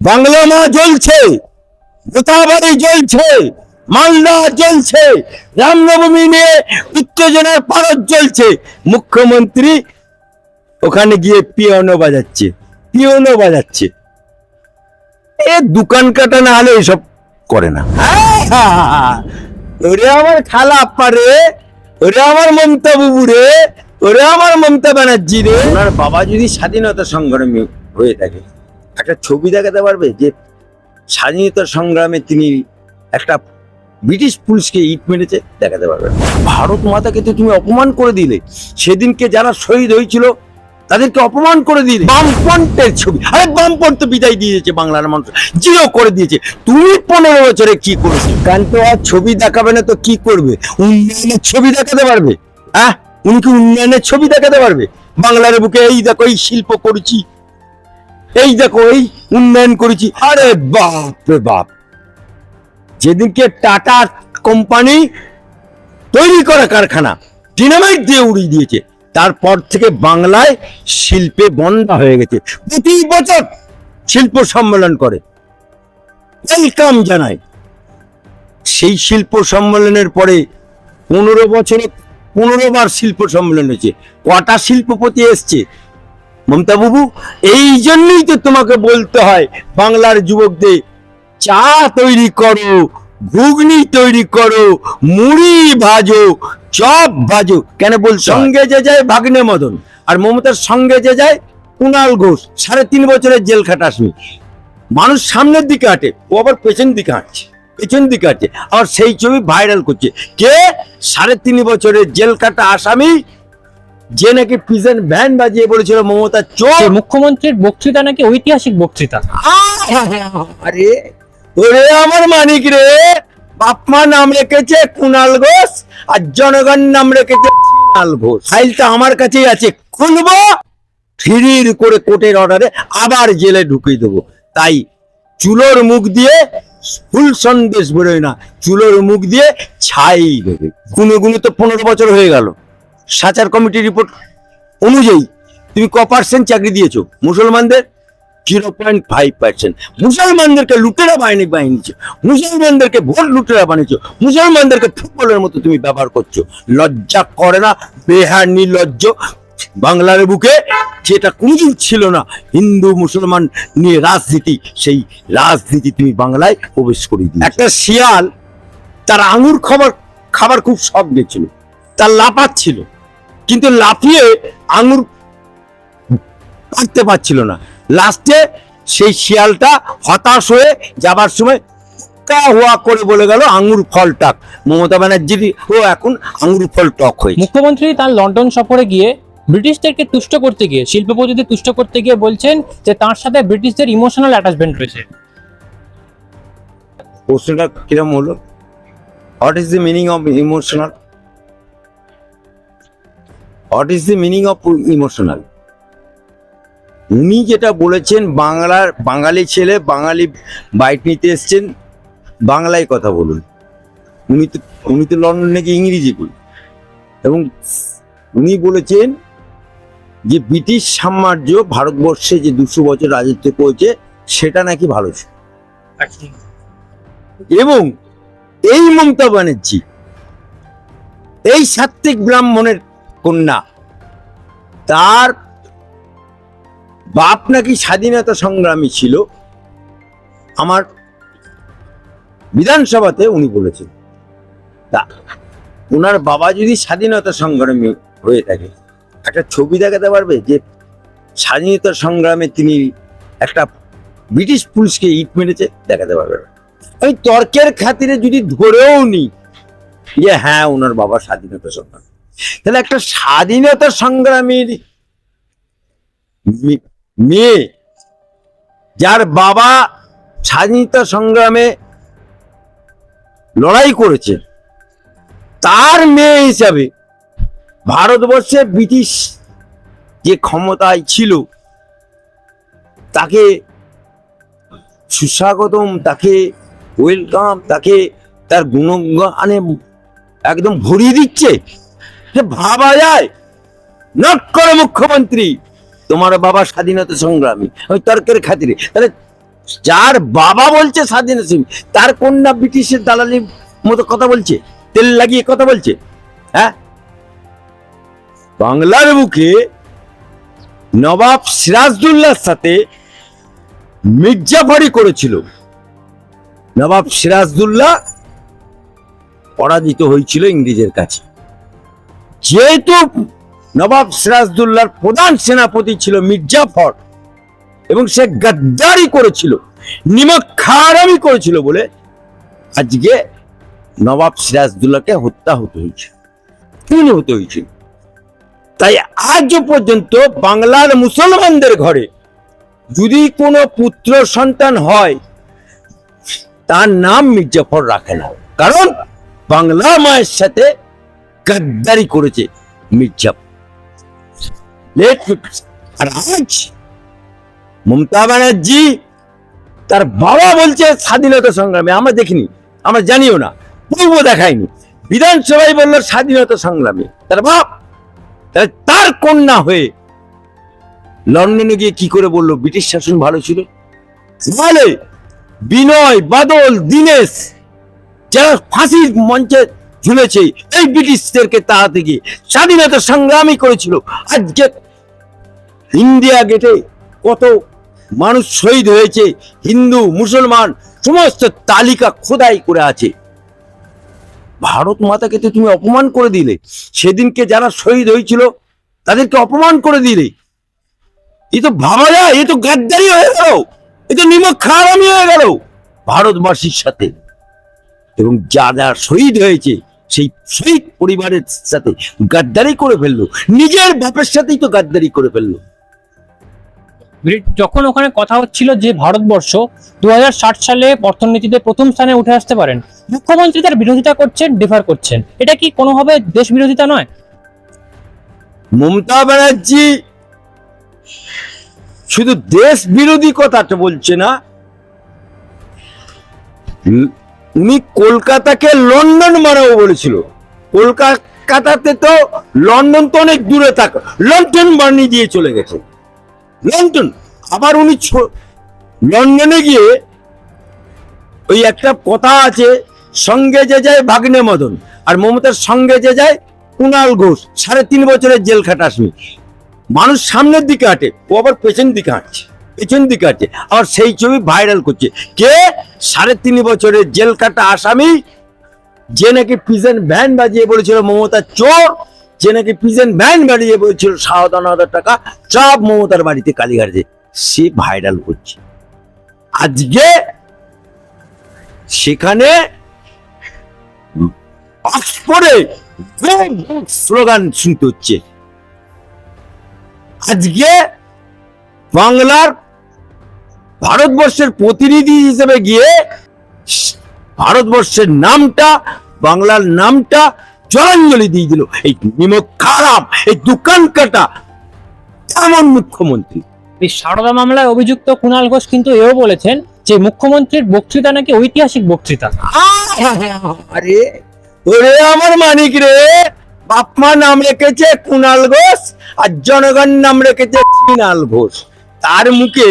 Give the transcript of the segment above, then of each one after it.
বাংলা মা জ্বলছে গোতাবাড়ি জ্বলছে, মালদা জ্বলছে, রামনবমী নিয়ে উত্তেজনার পারদ জ্বলছে। মুখ্যমন্ত্রী ওখানে গিয়ে পিয়ানো বাজাচ্ছে পিয়ানো বাজাচ্ছে। এ দোকান কাটা না হলে এসব করে না। ওরে আমার খালা আপ্পা রে, ওরে আমার মমতা বুবু রে, ওরে আমার মমতা ব্যানার্জি রে। ওনার বাবা যদি স্বাধীনতা সংগ্রামী হয়ে থাকে একটা ছবি দেখাতে পারবে যে স্বাধীনতা সংগ্রামে তিনি একটা ব্রিটিশ পুলিশকে ইট মেরেছে, দেখাতে পারবে। ভারত মাতাকে তো তুমি অপমান করে দিলে। সেদিনকে যারা শহীদ হয়েছিল, তাদেরকে অপমান করে দিলে। বামপন্থের ছবি। আরে বামপন্থ বিদায় দিয়েছে বাংলার মানুষ। জিরো করে দিয়েছে। তুমি পনেরো বছরে কি করেছ? তো আর ছবি দেখাবে না তো কি করবে? উন্নয়নের ছবি দেখাতে পারবে। হ্যাঁ উনি কি উন্নয়নের ছবি দেখাতে পারবে? বাংলার বুকে এই দেখো, এই শিল্প করেছি। এই দেখো, এই উন্নয়ন করেছি। আরে বাপ রে বাপ। যেদিনকে টাটা কোম্পানি তৈরি করা কারখানা ডিনামাইট দিয়ে উড়িয়ে দিয়েছে, তারপর থেকে বাংলায় শিল্পে বন্ধ হয়ে গেছে। প্রতি বছর শিল্প সম্মেলন করে। ওয়েলকাম জানায় সেই শিল্প সম্মেলনের পরে পনেরো বছরে পনেরো বার শিল্প সম্মেলন হয়েছে। কটা শিল্পপতি এসছে? মমতা বাবু, এই জন্যই তো তোমাকে বলতে হয়, বাংলার যুবকদের চা তৈরি করো, ঘুগনি তৈরি করো, মুড়ি ভাজো, চপ ভাজো। কেন বল সঙ্গে যে যায় ভাগ্নে মদন, আর মমতার সঙ্গে যে যায় কুণাল ঘোষ। সাড়ে তিন বছরের জেল খাটা আসামি মানুষ সামনের দিকে হাঁটে, ও আবার পেছন দিকে হাঁটছে, পেছন দিকে হাঁটছে। আবার সেই ছবি ভাইরাল করছে। কে? সাড়ে তিন বছরের জেল কাটা আসামি যে নাকি পিজন ভ্যান বাজিয়ে বলেছিল মমতা চোর। মুখ্যমন্ত্রীর বক্তৃতা নাকি ঐতিহাসিক বক্তৃতা? আরে ওরে আমার মানিক রে বাপমা নাম রেখেছে কুণাল ঘোষ আর জনগণ নাম রেখেছে চিনাল ঘোষ। ফাইলটা আমার কাছেই আছে খুলবো ফিরির করে কোর্টের অর্ডারে আবার জেলে ঢুকিয়ে দেবো। তাই চুলোর মুখ দিয়ে ফুল সন্দেশ বেরোয় না চুলোর মুখ দিয়ে ছাই দেবে। গুনে গুনে তো পনেরো বছর হয়ে গেল। সাচার কমিটি রিপোর্ট অনুযায়ী তুমি ক পার্সেন্ট চাকরি দিয়েছ? মুসলমানদের জিরো পয়েন্ট ফাইভ পার্সেন্ট মুসলমানদেরকে লুটেরা বাহিনী বাহিনীছো মুসলমানদেরকে ভোট লুটেরা বানিয়েছো। মুসলমানদেরকে ফুটবলের মতো তুমি ব্যবহার করছ। লজ্জা করে না, বেহার, নির্লজ্জ। বাংলার বুকে যেটা কোনোদিন ছিল না, হিন্দু, মুসলমান নিয়ে রাজনীতি, সেই রাজনীতি তুমি বাংলায় প্রবেশ করে দিই একটা শিয়াল, তার আঙুর খাবার খাবার খুব শখ গেছিল। তার লাফাচ্ছিল। কিন্তু লাফিয়ে আঙুর পারতে পারছিল না। লাস্টে সেই শিয়ালটা হতাশ হয়ে যাবার সময় কা হুয়া করে বলে গেল আঙুর ফল টাক। মমতা ব্যানার্জির ও এখন আঙুর ফল টক হয়েছে। মুখ্যমন্ত্রী তার লন্ডন সফরে গিয়ে ব্রিটিশদেরকে তুষ্ট করতে গিয়ে শিল্পপতিদের তুষ্ট করতে গিয়ে বলছেন যে তার সাথে ব্রিটিশদের ইমোশনাল অ্যাটাচমেন্ট রয়েছে। প্রশ্নটা কিরম হলো? What is the meaning of emotional what is the meaning of emotional উনি যেটা বলেছেন, বাংলার বাঙালি ছেলে, বাঙালি বাইক নিতে এসছেন, বাংলায় কথা বলুন। উনি তো উনি তো লন্ডন নাকি ইংরেজি বল। এবং উনি বলেছেন যে, ব্রিটিশ সাম্রাজ্য ভারতবর্ষে যে দুশো বছর রাজত্ব করেছে, সেটা নাকি ভালো ছিল। এবং এই মমতা ব্যানার্জি, এই সাত্বিক ব্রাহ্মণের কন্যা। তার বাপ নাকি স্বাধীনতা সংগ্রামী ছিল। আমার বিধানসভাতে উনি বলেছেন, তা ওনার বাবা যদি স্বাধীনতা সংগ্রামী হয়ে থাকে, একটা ছবি দেখাতে পারবে যে স্বাধীনতা সংগ্রামে তিনি একটা ব্রিটিশ পুলিশকে ইট মেরেছে? দেখাতে পারবে ওই তর্কের খাতিরে যদি ধরেও নি যে হ্যাঁ ওনার বাবা স্বাধীনতা সংগ্রামী। তাহলে একটা স্বাধীনতা সংগ্রামীর মেয়ে, যার বাবা স্বাধীনতা সংগ্রামে লড়াই করেছে, তার মেয়ে হিসাবে ভারতবর্ষে ব্রিটিশ যে ক্ষমতায় ছিল, তাকে সুস্বাগতম, তাকে ওয়েলকাম তাকে তার গুণগানে একদম ভরিয়ে দিচ্ছে। ভাবা যায় নট করে মুখ্যমন্ত্রী। তোমার বাবা স্বাধীনতা সংগ্রামী, ওই তর্কের খাতিরে। তাহলে যার বাবা বলছে স্বাধীনতা তার কন্যা ব্রিটিশের দালালির মতো কথা বলছে, তেল লাগিয়ে কথা বলছে হ্যাঁ? বাংলার বুকে নবাব সিরাজদুল্লাহর সাথে মির্জাফারি করেছিল। নবাব সিরাজদুল্লাহ পরাজিত হয়েছিল ইংরেজের কাছে। যেহেতু নবাব সিরাজদুল্লাহর প্রধান সেনাপতি ছিল মির্জাফর, এবং সে গাদ্দারি করেছিল, নিমক খারামি করেছিল বলে আজকে নবাব সিরাজদুল্লাহকে হত্যা হতে হয়েছে, খুন হতে হয়েছে। তাই আজ পর্যন্ত বাংলার মুসলমানদের ঘরে যদি কোনো পুত্র সন্তান হয়, তার নাম মির্জাফর রাখে না। কারণ বাংলা মায়ের সাথে গাদ্দারি করেছে লেট আর আজ মমতা ব্যানার্জি তার বাবা বলছে স্বাধীনতা সংগ্রামে, আমরা দেখিনি, আমরা জানিও না, পূর্ব দেখায়নি। বিধানসভায় বলল স্বাধীনতা সংগ্রামে, তার বাপ তার কন্যা হয়ে লন্ডনে গিয়ে কি করে বলল? ব্রিটিশ শাসন ভালো ছিল? বলে, বিনয়, বাদল, দীনেশ, যারা ফাঁসির মঞ্চে ঝুলেছে। এই ব্রিটিশদেরকে তাড়াতে গিয়ে স্বাধীনতা সংগ্রামী করেছিল। আজকে ইন্ডিয়া গেটে কত মানুষ শহীদ হয়েছে, হিন্দু, মুসলমান, সমস্ত তালিকা খোদাই করে আছে। ভারত মাতাকে তো তুমি অপমান করে দিলে। সেদিনকে যারা শহীদ হয়েছিল, তাদেরকে অপমান করে দিলে। এ তো ভাবা যায়, এ তো গাদ্দারি হয়ে গেল। এ তো নিমক খারামি হয়ে গেল। ভারতবাসীর সাথে। এবং যা যা শহীদ হয়েছে সেই শহীদ পরিবারের সাথে গাদ্দারি করে ফেলল। নিজের বাপের সাথেই তো গাদ্দারি করে ফেলল। যখন ওখানে কথা হচ্ছিল যে ভারতবর্ষ দু সালে অর্থনীতিতে প্রথম স্থানে উঠে আসতে পারেন মুখ্যমন্ত্রী তার বিরোধিতা করছেন ডিফার করছেন। এটা কি কোনোভাবে দেশ বিরোধিতা নয়? মমতা ব্যানার্জি শুধু দেশ বিরোধী কথাটা বলছে না। উনি কলকাতাকে লন্ডন বানাবো বলেছিল। কলকাতাতে তো লন্ডন তো অনেক দূরে থাক, লন্ডন বানিয়ে দিয়ে চলে গেছে। লন্ডন। আবার উনি লন্ডনে গিয়ে ওই একটা কথা আছে, সঙ্গে যে যায় ভাগ্নে মদন, আর মমতার সঙ্গে যে যায় কুণাল ঘোষ, সাড়ে তিন বছরের জেল খাটা আসামি মানুষ সামনের দিকে হাঁটে, ও আবার পেছনের দিকে হাঁটছে। পেছন দিকে হাঁটছে আবার সেই ছবি ভাইরাল করছে। কে? সাড়ে তিন বছরের জেল কাটা আসামি, যে নাকি পিজন ভ্যান বাজিয়ে বলেছিল মমতা চোর, যে নাকি পিজন ভ্যান বাজিয়ে বলেছিল সাবধান হাজার টাকা সব মমতার বাড়িতে কালীঘাটে। সে ভাইরাল করছে। আজকে সেখানে স্লোগান শুনতে হচ্ছে। আজকে বাংলার ভারতবর্ষের প্রতিনিধি হিসেবে গিয়ে ভারতবর্ষের নামটা বাংলার নামটা জলাঞ্জলি দিয়ে দিল। এই নিমক খারাপ এই দোকান কাটা এমন মুখ্যমন্ত্রী। এই সারদা মামলায় অভিযুক্ত কুণাল ঘোষ কিন্তু এও বলেছেন যে মুখ্যমন্ত্রীর বক্তৃতা নাকি ঐতিহাসিক বক্তৃতা। আরে ওরে আমার মানিক রে বাপমা নাম রেখেছে কুণাল ঘোষ আর জনগণ নাম রেখেছে চিনাল ঘোষ। তার মুখে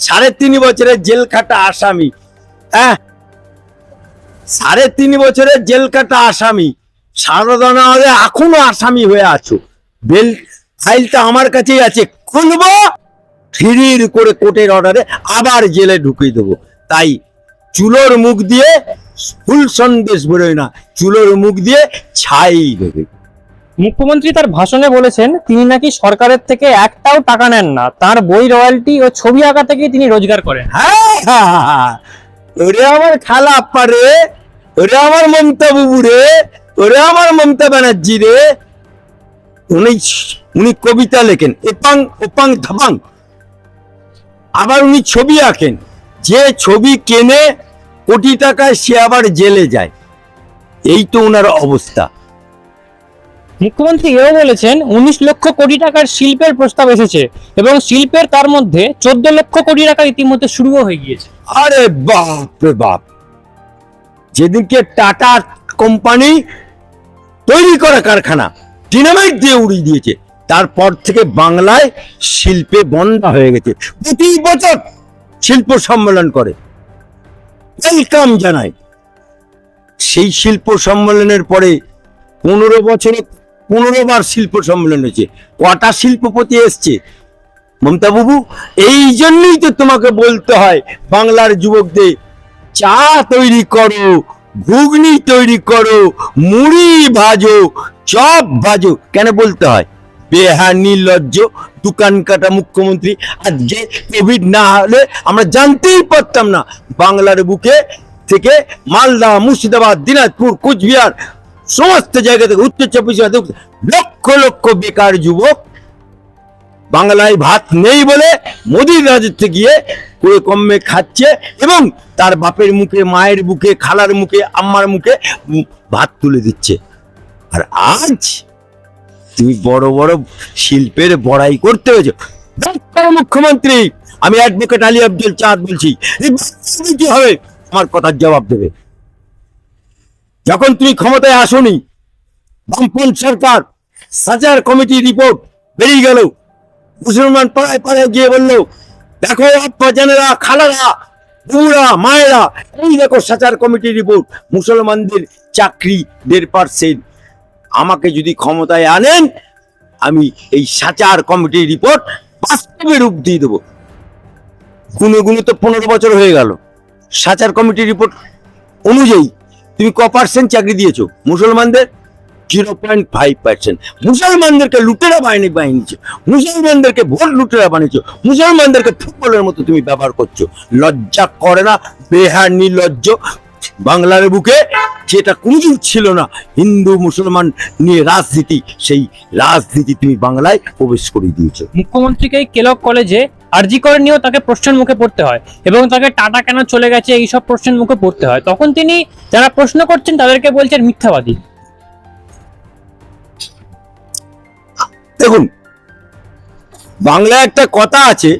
সাড়ে তিন বছরের জেল খাটা আসামি। হ্যাঁ সাড়ে তিন বছরের জেল কাটা আসামি। সারদানা হলে এখনও আসামি হয়ে আছো। বেল ফাইলটা আমার কাছেই আছে। খুলবো ফিরির করে কোর্টের অর্ডারে আবার জেলে ঢুকিয়ে দেবো। তাই চুলোর মুখ দিয়ে ফুল সন্দেশ বেরোয় না। চুলোর মুখ দিয়ে ছাই দেবে। মুখ্যমন্ত্রী তার ভাষণে বলেছেন, তিনি নাকি সরকারের থেকে একটাও টাকা নেন না, তার বই রয়্যালটি ও ছবি আঁকা থেকে তিনি রোজগার করেন। ওরে আমার খালা আপ্পা রে, ওরে আমার মমতা বুবু রে, ওরে আমার মমতা ব্যানার্জি রে। উনি উনি কবিতা লেখেন, এপাং, ওপাং, ধাপাং। আবার উনি ছবি আঁকেন, যে ছবি কেনে কোটি টাকায় সে আবার জেলে যায়। এই তো ওনার অবস্থা। মুখ্যমন্ত্রী এও বলেছেন, উনিশ লক্ষ কোটি টাকার শিল্পের প্রস্তাব এসেছে এবং শিল্পের তার মধ্যে চোদ্দ লক্ষ কোটি টাকা ইতিমধ্যে শুরুও হয়ে গিয়েছে। আরে বাপ রে বাপ! যেদিনকে টাটা কোম্পানি তৈরি করা কারখানা ডিনামাইট দিয়ে উড়িয়ে দিয়েছে, তারপর থেকে বাংলায় শিল্পে বন্ধ হয়ে গেছে। প্রতি বছর শিল্প সম্মেলন করে। ওয়েলকাম জানায় সেই শিল্প সম্মেলনের পরে পনেরো বছরে পনেরো বার শিল্প সম্মেলন হয়েছে, কটা শিল্পপতি এসছে? মমতা বাবু এই জন্যই তো তোমাকে বলতে হয়, বাংলার যুবকদের চা তৈরি করো, ঘুগনি তৈরি করো, মুড়ি ভাজো, চপ ভাজো, কেন বলতে হয়? বেহার নির্লজ্জ দোকান কাটা মুখ্যমন্ত্রী, আর যে কোভিড না হলে আমরা জানতেই পারতাম না, বাংলার বুকে থেকে মালদা, মুর্শিদাবাদ, দিনাজপুর, কুচবিহার সমস্ত জায়গা থেকে উত্তর চব্বিশ লক্ষ লক্ষ বেকার যুবক বাংলায় ভাত নেই বলে মোদির রাজত্বে গিয়ে করে কমে খাচ্ছে এবং তার বাপের মুখে, মায়ের মুখে, খালার মুখে, আম্মার মুখে ভাত তুলে দিচ্ছে। আর আজ তুমি বড় বড় শিল্পের বড়াই করতে হয়েছে। মুখ্যমন্ত্রী, আমি অ্যাডভোকেট আলী আব্দুল চাঁদ বলছি। কি হবে? আমার কথার জবাব দেবে। যখন তুমি ক্ষমতায় আসনি বামপন সরকার সাজার কমিটি রিপোর্ট বেরিয়ে গেল। মুসলমান পাড়ায় পাড়ায় গিয়ে বলল, দেখো আব্বা জানেরা, খালারা বুড়া মায়েরা, এই দেখো সাচার কমিটি রিপোর্ট, মুসলমানদের চাকরি দেড় পার্সেন্ট আমাকে যদি ক্ষমতায় আনেন, আমি এই সাচার কমিটির রিপোর্ট বাস্তবে রূপ দিয়ে দেবো। গুনে গুনে তো পনেরো বছর হয়ে গেল। সাচার কমিটির রিপোর্ট অনুযায়ী তুমি ক পার্সেন্ট চাকরি দিয়েছ? মুসলমানদের জিরো পয়েন্ট ফাইভ পার্সেন্ট মুসলমানদেরকে লুটেরা বাহিনী বানিয়েছো। মুসলমানদেরকে ভোট লুটেরা বানিয়েছো। মুসলমানদেরকে ফুটবলের মতো তুমি ব্যবহার করছ। লজ্জা করে না, বেহার, নির্লজ্জ। বাংলার বুকে যেটা কোনোদিন ছিল না, হিন্দু, মুসলমান নিয়ে রাজনীতি, সেই রাজনীতি তুমি বাংলায় প্রবেশ করে দিয়েছ। মুখ্যমন্ত্রীকে কেলক কলেজে আরজি করে নিয়েও তাকে প্রশ্নের মুখে পড়তে হয় এবং তাকে টাটা কেন চলে গেছে, এইসব প্রশ্নের মুখে পড়তে হয়। তখন তিনি যারা প্রশ্ন করছেন তাদেরকে বলছেন মিথ্যাবাদী। দেখুন, বাংলায় একটা কথা আছে,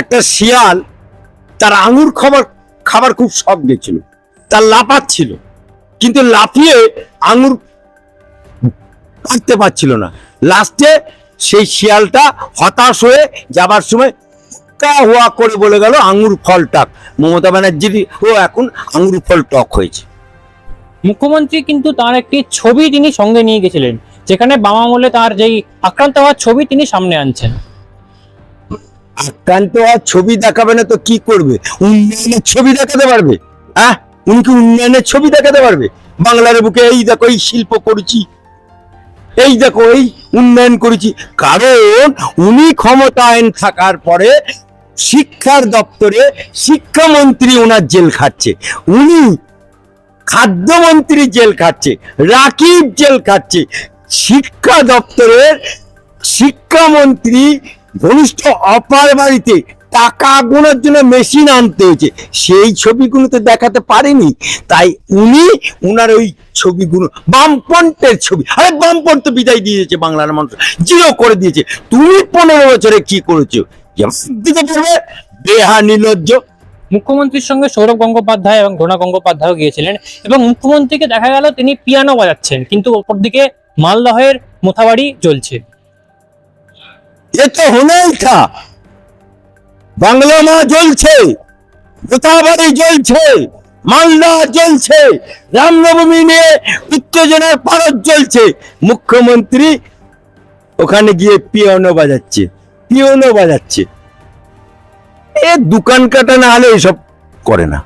একটা শিয়াল তার আঙুর খাবার খাবার খুব শখ গেছিল তার লাফাচ্ছিল কিন্তু লাফিয়ে আঙুর কাটতে পারছিল না। লাস্টে সেই শিয়ালটা হতাশ হয়ে যাবার সময় কা হুয়া করে বলে গেল আঙুর ফল টাক। মমতা ব্যানার্জির ও এখন আঙুর ফল টক হয়েছে। মুখ্যমন্ত্রী কিন্তু তার একটি ছবি তিনি সঙ্গে নিয়ে গেছিলেন যেখানে বাম আমলে তার যেই আক্রান্ত হওয়ার ছবি তিনি সামনে আনছেন। আক্রান্ত আর ছবি দেখাবে না তো কি করবে? উন্নয়নের ছবি দেখাতে পারবে? হ্যাঁ উনি কি উন্নয়নের ছবি দেখাতে পারবে? বাংলার বুকে এই দেখো এই শিল্প করেছি এই দেখো, এই উন্নয়ন করেছি। কারণ উনি ক্ষমতায়ন থাকার পরে শিক্ষার দপ্তরে শিক্ষামন্ত্রী ওনার জেল খাচ্ছে। উনি খাদ্যমন্ত্রী জেল খাচ্ছে, রাকিব জেল খাচ্ছে। শিক্ষা দপ্তরের শিক্ষামন্ত্রী ঘনিষ্ঠ অপার বাড়িতে টাকা গোনার জন্য মেশিন আনতে হয়েছে। সেই ছবিগুলো তো দেখাতে পারেনি। তাই উনি উনার ওই ছবিগুলো বামপন্থের ছবি। আরে বামপন্থ তো বিদায় দিয়েছে বাংলার মানুষ। জিরো করে দিয়েছে। তুমি পনেরো বছরে কি করেছ? দিতে পারবে বেহা নির্লজ্জ মুখ্যমন্ত্রীর সঙ্গে সৌরভ গঙ্গোপাধ্যায় এবং ডোনা গঙ্গোপাধ্যায়ও গিয়েছিলেন এবং মুখ্যমন্ত্রীকে দেখা গেল তিনি পিয়ানো বাজাচ্ছেন কিন্তু অপরদিকে মালদহের মোথাবাড়ি চলছে এ তো হলেই থা। বাংলা মা জ্বলছে প্রতাবাড়ি জ্বলছে, মালদা জ্বলছে, রামনবমী নিয়ে উত্তেজনার পারদ জ্বলছে। মুখ্যমন্ত্রী ওখানে গিয়ে পিয়নো বাজাচ্ছে পিয়নো বাজাচ্ছে। এ দোকান কাটা না হলে এসব করে না।